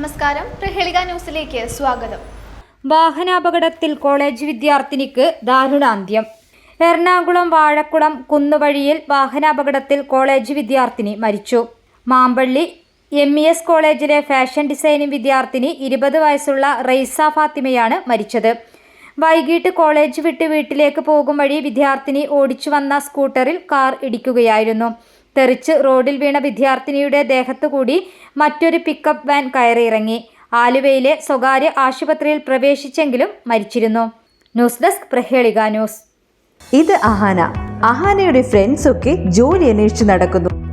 നമസ്കാരം. പ്രഹേളിക ന്യൂസിലേക്ക് സ്വാഗതം. വാഹനാപകടത്തിൽ കോളേജ് വിദ്യാർത്ഥിനിക്ക് ദാരുണാന്ത്യം. എറണാകുളം വാഴക്കുളം കുന്നുവഴിയിൽ വാഹനാപകടത്തിൽ കോളേജ് വിദ്യാർത്ഥിനി മരിച്ചു. മാമ്പള്ളി എം ഇ എസ് കോളേജിലെ ഫാഷൻ ഡിസൈനിംഗ് വിദ്യാർത്ഥിനി ഇരുപത് വയസ്സുള്ള റെയ്സ ഫാത്തിമയാണ് മരിച്ചത്. വൈകിട്ട് കോളേജ് വിട്ട് വീട്ടിലേക്ക് പോകും വഴി വിദ്യാർത്ഥിനി ഓടിച്ചു വന്ന സ്കൂട്ടറിൽ കാർ ഇടിക്കുകയായിരുന്നു. തെറിച്ച് റോഡിൽ വീണ വിദ്യാർത്ഥിനിയുടെ ദേഹത്തുകൂടി മറ്റൊരു പിക്കപ്പ് വാൻ കയറിയിറങ്ങി. ആലുവയിലെ സ്വകാര്യ ആശുപത്രിയിൽ പ്രവേശിച്ചെങ്കിലും മരിച്ചിരുന്നു. News desk Prahelika news. ഇത് അഹാന. അഹാനയുടെ ഫ്രണ്ട്സ് ഒക്കെ ജോലി അന്വേഷിച്ച് നടക്കുന്നു.